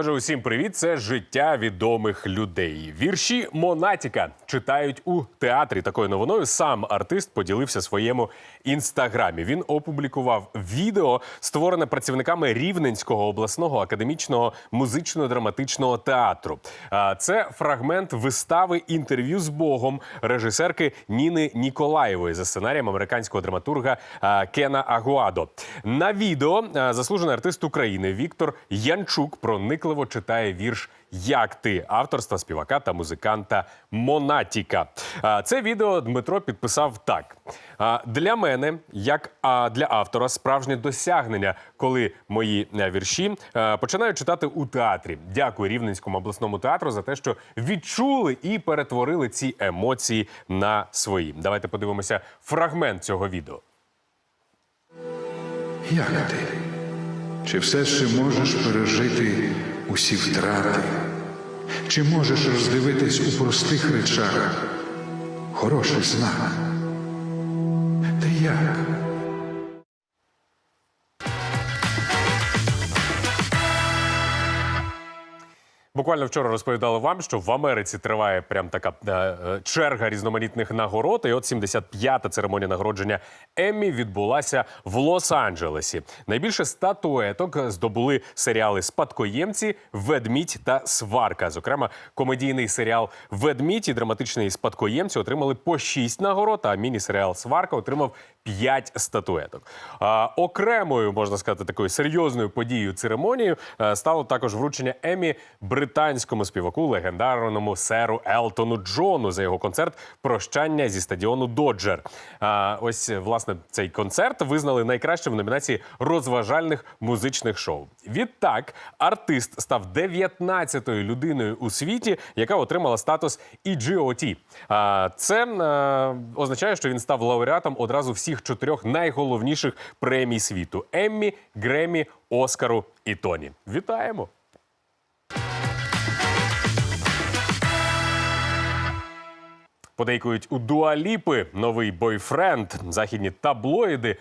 Отже, усім привіт! Це життя відомих людей. Вірші Монатіка читають у театрі. Такою новиною сам артист поділився своєму інстаграмі. Він опублікував відео, створене працівниками Рівненського обласного академічного музично-драматичного театру. Це фрагмент вистави інтерв'ю з Богом режисерки Ніни Ніколаєвої за сценарієм американського драматурга Кена Агуадо. На відео заслужений артист України Віктор Янчук проникливо читає вірш Як ти авторства співака та музиканта Монатіка. Це відео Дмитро підписав так: для мене, як для автора, справжнє досягнення, коли мої е, вірші е, починають читати у театрі. Дякую Рівненському обласному театру за те, що відчули і перетворили ці емоції на свої. Давайте подивимося фрагмент цього відео. Як ти? Чи все ще можеш пережити усі втрати? Чи можеш роздивитись у простих речах хороший знак? Ти як? Буквально вчора розповідали вам, що в Америці триває прям така е, е, черга різноманітних нагород. І от 75-та церемонія нагородження Еммі відбулася в Лос-Анджелесі. Найбільше статуеток здобули серіали Спадкоємці, Ведмідь та Сварка. Зокрема, комедійний серіал Ведмідь і драматичний спадкоємці отримали по 6 нагород, а міні-серіал Сварка отримав 5 статуеток. А, окремою можна сказати такою серйозною подією церемонії е, стало також вручення Емі британському співаку легендарному серу Елтону Джону за його концерт Прощання зі стадіону Доджер. А, ось власне цей концерт визнали найкращим в номінації розважальних музичних шоу. Відтак артист став 19-ю людиною у світі, яка отримала статус EGOT. А, Це означає, що він став лауреатом одразу всіх чотирьох найголовніших премій світу: Еммі, Гремі, Оскару і Тоні. Вітаємо! Подейкують у Дуаліпи новий бойфренд. Західні таблоїди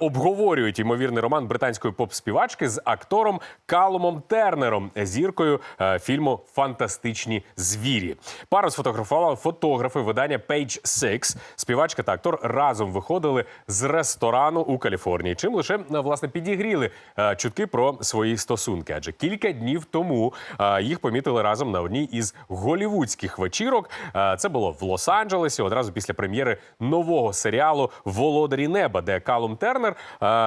обговорюють ймовірний роман британської поп-співачки з актором Калумом Тернером, зіркою фільму Фантастичні звірі. Пару сфотографували фотографи видання Page Six. Співачка та актор разом виходили з ресторану у Каліфорнії. Чим лише а, власне підігріли чутки про свої стосунки. Адже кілька днів тому їх помітили разом на одній із голівудських вечірок. Це було в Лос-Анджелесі одразу після прем'єри нового серіалу Володарі неба, де Калум Тернер е,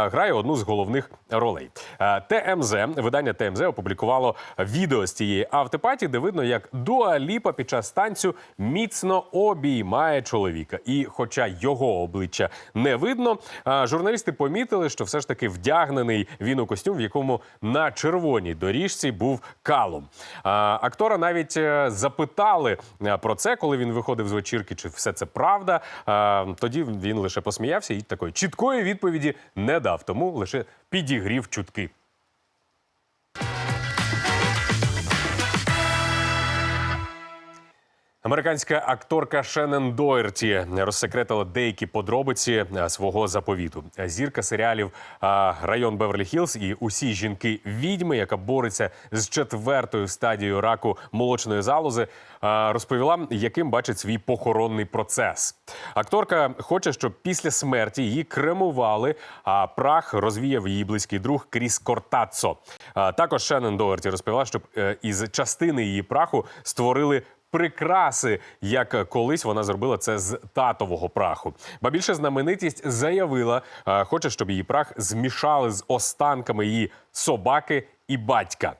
грає одну з головних ролей. Е, ТМЗ видання ТМЗ опублікувало відео з цієї автопаті, де видно, як Дуа Ліпа під час танцю міцно обіймає чоловіка. І, хоча його обличчя не видно, е, журналісти помітили, що все ж таки вдягнений він у костюм, в якому на червоній доріжці був Калум. Е, Актора навіть запитали про це, коли він виходив з вечірки, чи все це правда. Тоді він лише посміявся і такої чіткої відповіді не дав, тому лише підігрів чутки. Американська акторка Шеннон Дойерті розсекретила деякі подробиці е, свого заповіту. Зірка серіалів Район Беверлі Хілз і усі жінки відьми, яка бореться з четвертою стадією раку молочної залози, розповіла, яким бачить свій похоронний процес. Акторка хоче, щоб після смерті її кремували, а прах розвіяв її близький друг Кріс Кортацо. Також Шеннон Доерті розповіла, щоб е, із частини її праху створили прикраси, як колись вона зробила це з татового праху. Ба більше знаменитість заявила, е, хоче, щоб її прах змішали з останками її собаки. І батька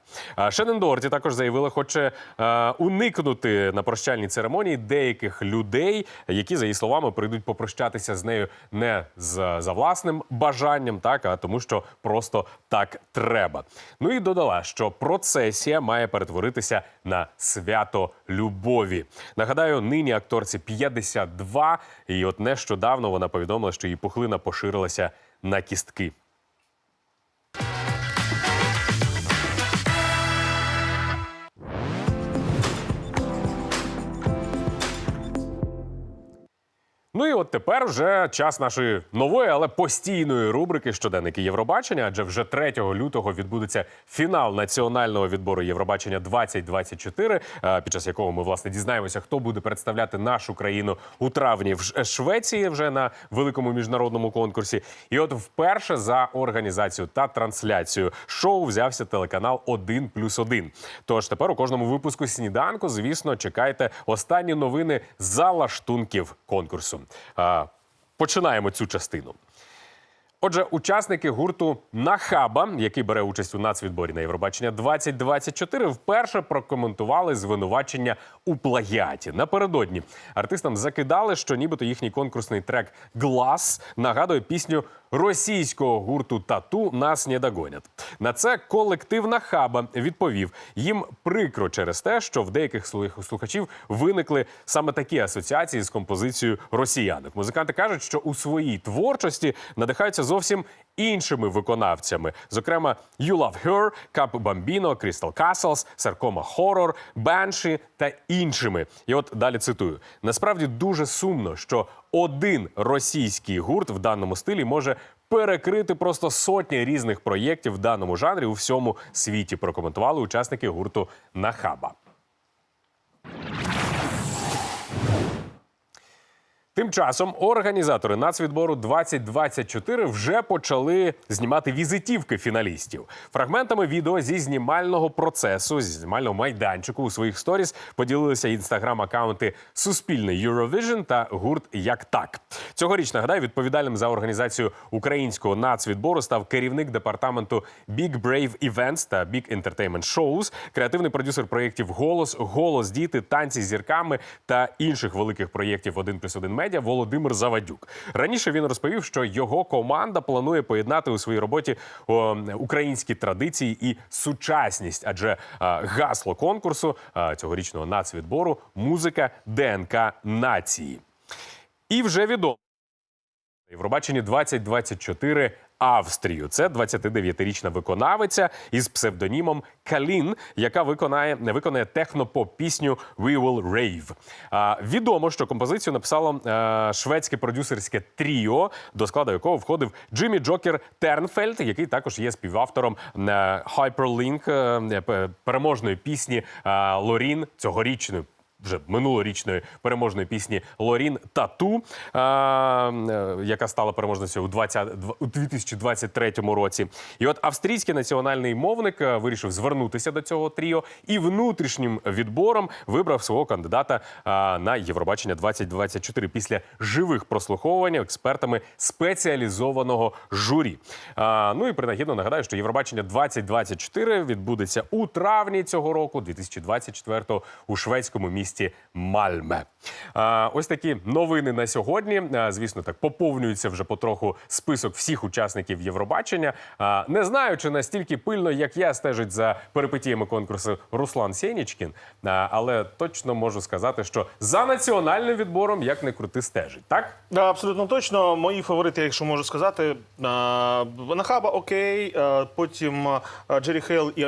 Шеннон Дорті також заявила, хоче е, уникнути на прощальній церемонії деяких людей, які за її словами прийдуть попрощатися з нею не з за власним бажанням, так а тому, що просто так треба. Ну і додала, що процесія має перетворитися на свято любові. Нагадаю, нині акторці 52, і от нещодавно вона повідомила, що її пухлина поширилася на кістки. Ну і от тепер вже час нашої нової, але постійної рубрики щоденники Євробачення. Адже вже 3 лютого відбудеться фінал національного відбору Євробачення 2024, е, під час якого ми власне дізнаємося, хто буде представляти нашу країну у травні в Швеції вже на великому міжнародному конкурсі. І от вперше за організацію та трансляцію шоу взявся телеканал 1 плюс 1. Тож тепер у кожному випуску сніданку, звісно, чекайте останні новини за лаштунків конкурсу. Починаємо цю частину. Отже, учасники гурту Нахаба, який бере участь у нацвідборі на Євробачення 2024, вперше прокоментували звинувачення у плагіаті. Напередодні артистам закидали, що нібито їхній конкурсний трек Глас нагадує пісню російського гурту Тату нас не догонять. На це колектив Нахаба відповів: їм прикро через те, що в деяких слух- слухачів виникли саме такі асоціації з композицією росіянок. Музиканти кажуть, що у своїй творчості надихаються зовсім іншими виконавцями, зокрема You Love Her, Cap Bambino, Crystal Castles, Sarcoma Horror, Banshee та іншими. І от далі цитую: насправді дуже сумно, що один російський гурт в даному стилі може перекрити просто сотні різних проєктів в даному жанрі у всьому світі. Прокоментували учасники гурту Нахаба. Тим часом організатори нацвідбору 2024 вже почали знімати візитівки фіналістів. Фрагментами відео зі знімального процесу, зі знімального майданчику у своїх сторіс поділилися інстаграм-акаунти Суспільний Eurovision та гурт Як так. Цьогоріч нагадаю, відповідальним за організацію українського нацвідбору став керівник департаменту Big Brave Events та Big Entertainment Shows, креативний продюсер проєктів Голос, Голос діти, танці з зірками та інших великих проєктів 1 плюс 1 медіа Володимир Завадюк. Раніше він розповів, що його команда планує поєднати у своїй роботі українські традиції і сучасність, адже гасло конкурсу цьогорічного нацвідбору музика ДНК нації. І вже відомо. Євробаченні 2024 Австрію. Це 29-річна виконавиця із псевдонімом Калін, яка виконає виконає технопоп пісню We Will Rave. А, відомо, що композицію написало е, шведське продюсерське тріо, до складу якого входив Джиммі Джокер Тернфельд, який також є співавтором е, Hyperlink, е, переможної пісні Лорін цьогорічної вже минулорічної переможної пісні Лорін Тату, е, яка стала переможницею у 20, у 2023 році. І от австрійський національний мовник е, вирішив звернутися до цього тріо і внутрішнім відбором вибрав свого кандидата на Євробачення 2024 після живих прослуховувань експертами спеціалізованого журі. Ну і принагідно нагадаю, що Євробачення 2024 відбудеться у травні цього року, 2024 у шведському місті Мальме. Ось такі новини на сьогодні. Звісно, так поповнюється вже потроху список всіх учасників Євробачення. Не знаю, чи настільки пильно, як я стежить за перипетіями конкурсу Руслан Сєнічкін, але точно можу сказати, що за національним відбором як не крути стежить. Так Да, абсолютно точно. Мої фаворити, якщо можу сказати, Нахаба окей, потім Джері Хейл і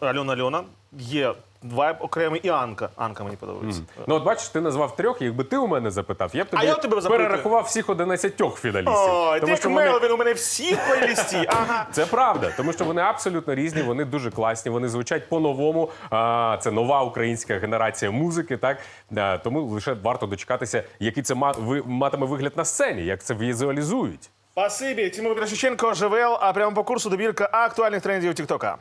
Альона Альона. Є вайб окремий і Анка. Анка мені подобається. ну от бачиш, ти назвав трьох. Якби ти у мене запитав, я б тобі я тебе запитую. перерахував всіх 11 фіналістів. Ой, ти як вони- Мелвін, у мене всі в плейлісті. Ага. Це правда, тому що вони абсолютно різні, вони дуже класні, вони звучать по-новому. А, Це нова українська генерація музики. Так А, тому лише варто дочекатися, який це ма- ви- матиме вигляд на сцені, як це візуалізують. Спасибі, Тимур Крашиченко, ЖВЛ, а прямо по курсу добірка актуальних трендів Тіктока.